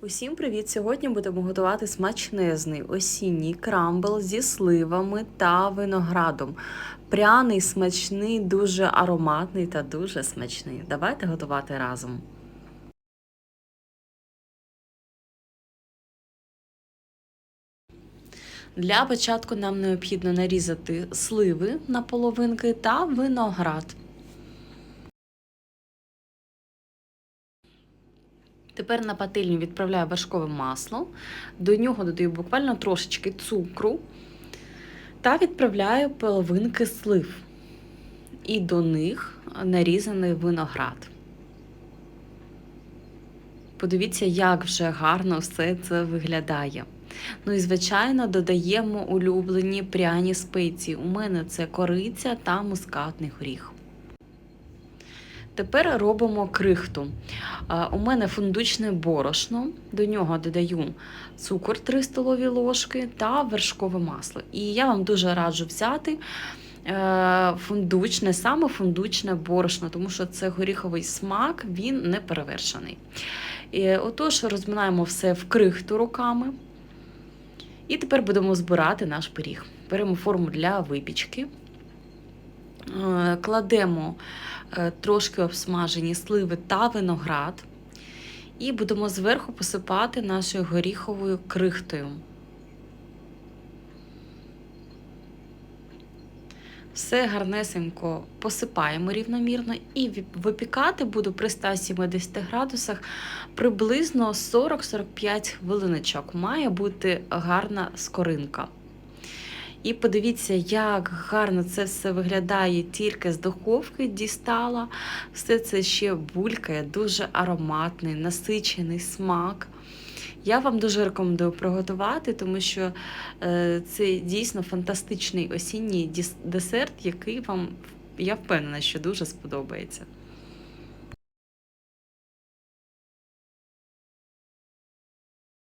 Усім привіт! Сьогодні будемо готувати смачнезний осінній крамбл зі сливами та виноградом. Пряний, смачний, дуже ароматний та дуже смачний. Давайте готувати разом. Для початку нам необхідно нарізати сливи на половинки та виноград. Тепер на пательню відправляю вершкове масло, до нього додаю буквально трошечки цукру та відправляю половинки слив. І до них нарізаний виноград. Подивіться, як вже гарно все це виглядає. Ну і, звичайно, додаємо улюблені пряні спеції. У мене це кориця та мускатний горіх. Тепер робимо крихту. У мене фундучне борошно, до нього додаю цукор 3 столові ложки та вершкове масло. І я вам дуже раджу взяти е, фундучне, саме фундучне борошно, тому що це горіховий смак, він не перевершений. Отож, розминаємо все в крихту руками. І тепер будемо збирати наш пиріг. Беремо форму для випічки, кладемо трошки обсмажені сливи та виноград. І будемо зверху посипати нашою горіховою крихтою. Все гарнесенько посипаємо рівномірно і випікати буду при 170 градусах приблизно 40-45 хвилиночок. Має бути гарна скоринка. І подивіться, як гарно це все виглядає тільки з духовки дістала. Все це ще булькає, дуже ароматний, насичений смак. Я вам дуже рекомендую приготувати, тому що е, це дійсно фантастичний осінній десерт, який вам, я впевнена, що дуже сподобається.